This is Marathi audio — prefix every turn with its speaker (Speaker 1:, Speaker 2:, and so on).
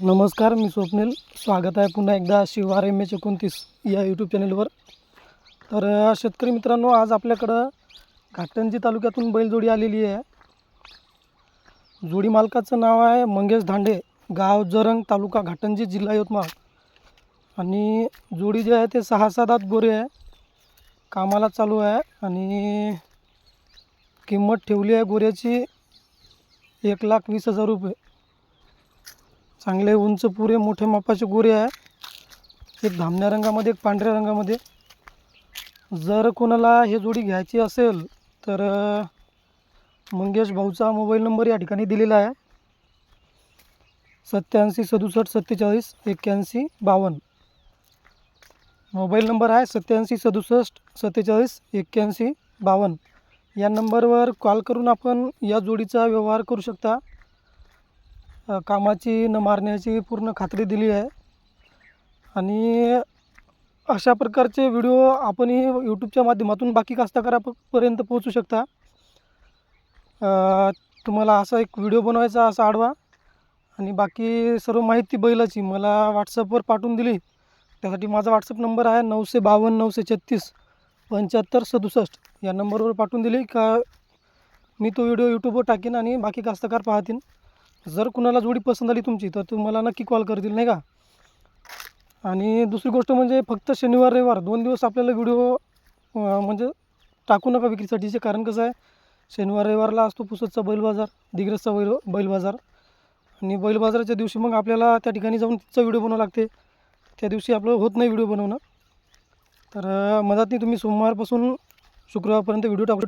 Speaker 1: नमस्कार मी स्वप्नील. स्वागत आहे पुन्हा एकदा शिवार एम एच एकोणतीस या यूट्यूब चॅनलवर तर शेतकरी मित्रांनो आज आपल्याकडं घाटंजी तालुक्यातून बैलजोडी आलेली आहे. जोडी मालकाचं नाव आहे मंगेश धांडे गाव जरंग तालुका घाटंजी जिल्हा यवतमाळ. आणि जोडी जी आहे ते सहा सात गोरे आहे. कामाला चालू आहे आणि किंमत ठेवली आहे गोऱ्याची एक लाख वीस हजार रुपये. चांगले उंच पुरे मोठे मापाचे गोरे आहे. एक धामण्या रंगामध्ये एक पांढऱ्या रंगामध्ये. जर कोणाला हे जोडी घ्यायची असेल तर मंगेश भाऊचा मोबाईल नंबर या ठिकाणी दिलेला आहे. सत्याऐंशी सदुसष्ट सत्तेचाळीस एक्क्याऐंशी बावन्न. मोबाईल नंबर आहे सत्याऐंशी सदुसष्ट सत्तेचाळीस एक्क्याऐंशी बावन्न. या नंबरवर कॉल करून आपण या जोडीचा व्यवहार करू शकता. कामाची न मारण्याची पूर्ण खात्री दिली आहे. आणि अशा प्रकारचे व्हिडिओ आपणही यूट्यूबच्या माध्यमातून बाकी कास्तकारापर्यंत पोहोचू शकता. तुम्हाला असा एक व्हिडिओ बनवायचा असा आडवा आणि बाकी सर्व माहिती बैलाची मला व्हॉट्सअपवर पाठवून दिली. त्यासाठी माझा व्हॉट्सअप नंबर आहे नऊशे बावन्न नऊशे छत्तीस पंच्याहत्तर सदुसष्ट. या नंबरवर पाठवून दिली का मी तो व्हिडिओ यूट्यूबवर टाकीन आणि बाकी कास्तकार पाहतील. जर कुणाला जोडी पसंत आली तुमची तर तुम्हाला नक्की कॉल करतील नाही का? आणि दुसरी गोष्ट म्हणजे फक्त शनिवार रविवार दोन दिवस आपल्याला व्हिडिओ म्हणजे टाकू नका विक्रीसाठीचे. कारण कसं आहे शनिवार रविवारला असतो पुसदचा बैल बाजार दिग्रसचा बैल बैल बाजार. आणि बैल बाजाराच्या दिवशी मग आपल्याला त्या ठिकाणी जाऊन तिचा व्हिडिओ बनवावं लागते. त्या दिवशी आपलं होत नाही व्हिडिओ बनवणं. तर मधात तुम्ही सोमवारपासून शुक्रवारपर्यंत व्हिडिओ टाकू